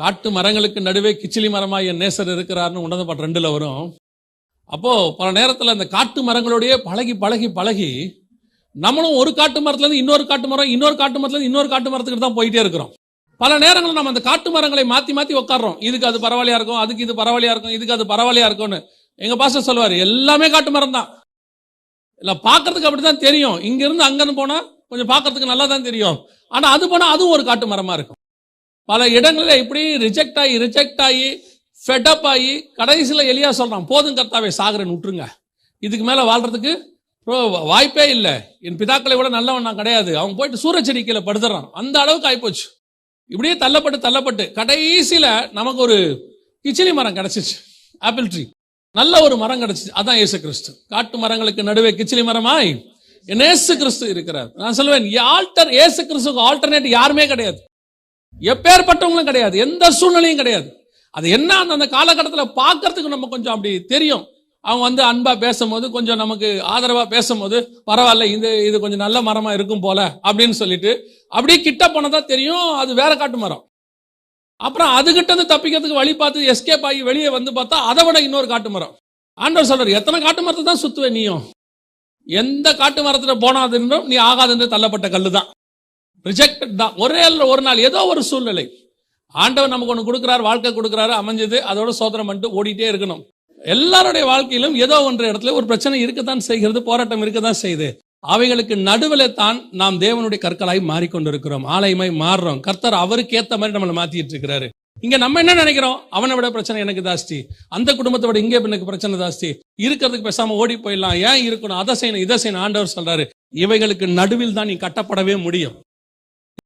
காட்டு மரங்களுக்கு நடுவே கிச்சிலி மரமாக என் நேசர் இருக்கிறார்னு உணர்ந்த பாட்டு ரெண்டில் வரும். அப்போது பல நேரத்தில் அந்த காட்டு மரங்களோடையே பழகி பழகி பழகி நம்மளும் ஒரு காட்டு மரத்துலேருந்து இன்னொரு காட்டு மரம் இன்னொரு காட்டு மரத்துலேருந்து இன்னொரு காட்டு மரத்துக்கு தான் போயிட்டே இருக்கிறோம். பல நேரங்களில் நம்ம அந்த காட்டு மரங்களை மாற்றி மாற்றி உட்காடுறோம் இதுக்கு அது பரவாயில்லையா இருக்கும் அதுக்கு இது பரவாயில்லையா இருக்கும் இதுக்கு அது பரவாயில்லையா இருக்கும்னு. எங்கள் பாச சொல்லுவார் எல்லாமே காட்டு மரம் தான். எல்லாம் பார்க்கறதுக்கு அப்படி தான் தெரியும் இங்கேருந்து அங்கேருந்து போனால் கொஞ்சம் பார்க்கறதுக்கு நல்லா தான் தெரியும். ஆனால் அது போனால் அதுவும் ஒரு காட்டு மரமாக இருக்கும். பல இடங்களில் இப்படி ரிஜெக்ட் ஆகி ரிஜெக்ட் ஆகி ஃபெட்டப் ஆகி கடைசியில் எளியாக சொல்கிறான் போதும் கர்த்தாவே சாகரன் விட்டுருங்க இதுக்கு மேலே வாழ்றதுக்கு வாய்ப்பே இல்லை. என் பிதாக்களை விட நல்லவன் நான் கிடையாது. அவன் போயிட்டு சூரச்செடிக்கையில் கீழே படுத்துறான். அந்த அளவுக்கு ஆயிப்போச்சு. இப்படியே தள்ளப்பட்டு தள்ளப்பட்டு கடைசியில் நமக்கு ஒரு கிச்சிலி மரம் கிடைச்சிச்சு. ஆப்பிள் ட்ரீ நல்ல ஒரு மரம் கிடச்சிச்சு. அதான் இயேசு கிறிஸ்து. காட்டு மரங்களுக்கு நடுவே கிச்சிலி மரமாய் என் இயேசு கிறிஸ்து இருக்கிறார். நான் சொல்லுவேன் ஆல்டர் இயேசு கிறிஸ்துக்கு ஆல்டர்னேட் யாருமே கிடையாது. எப்பேற்பட்டவங்களும் கிடையாது. எந்த சூழ்நிலையும் கிடையாது. அது என்ன அந்த காலகட்டத்தில் பார்க்கறதுக்கு நம்ம கொஞ்சம் அப்படி தெரியும். அவங்க வந்து அன்பா பேசும்போது கொஞ்சம் நமக்கு ஆதரவா பேசும்போது பரவாயில்ல இது இது கொஞ்சம் நல்ல மரமா இருக்கும் போல அப்படின்னு சொல்லிட்டு அப்படியே கிட்ட போனதா தெரியும். அது வேற காட்டு மரம். அப்புறம் அதுகிட்ட இருந்து தப்பிக்கிறதுக்கு வழி பார்த்து எஸ்கேப் ஆகி வெளியே வந்து பார்த்தா அதை விட இன்னொரு காட்டு மரம். ஆண்டவர் சொல்றாரு எத்தனை காட்டு மரத்தை தான் சுத்துவே நீயும்? எந்த காட்டு மரத்துல போனாதுன்றும் நீ ஆகாதென்று தள்ளப்பட்ட கல்லு தான் ரிஜெக்டட் தான். ஒரே இல்ல ஒரு நாள். ஏதோ ஒரு சூழ்நிலை. ஆண்டவர் நமக்கு ஒன்று கொடுக்குறாரு வாழ்க்கை கொடுக்குறாரு அமைஞ்சது அதோட சோதனை பண்ணிட்டு ஓடிட்டே இருக்கணும். எல்லாருடைய வாழ்க்கையிலும் ஏதோ ஒன்ற இடத்துல ஒரு பிரச்சனை இருக்கத்தான் செய்கிறது போராட்டம் இருக்கத்தான் செய்யுது. அவைகளுக்கு நடுவில் தான் நாம் தேவனுடைய கற்களாய் மாறிக்கொண்டிருக்கிறோம். ஆலயமாய் மாறுறோம். கர்த்தர் அவருக்கு ஏத்த மாதிரி நம்மளை மாத்திட்டு இருக்கிறாரு. இங்க நம்ம என்ன நினைக்கிறோம்? அவனை விட பிரச்சனை எனக்கு ஜாஸ்தி. அந்த குடும்பத்தை விட இங்கே எனக்கு பிரச்சனை ஜாஸ்தி. இருக்கிறதுக்கு பேசாம ஓடி போயிடலாம். ஏன் இருக்கணும்? அதை செய்யணும் இதை செய்யணும். ஆண்டவர் சொல்றாரு இவைகளுக்கு நடுவில் தான் நீ கட்டப்படவே முடியும்.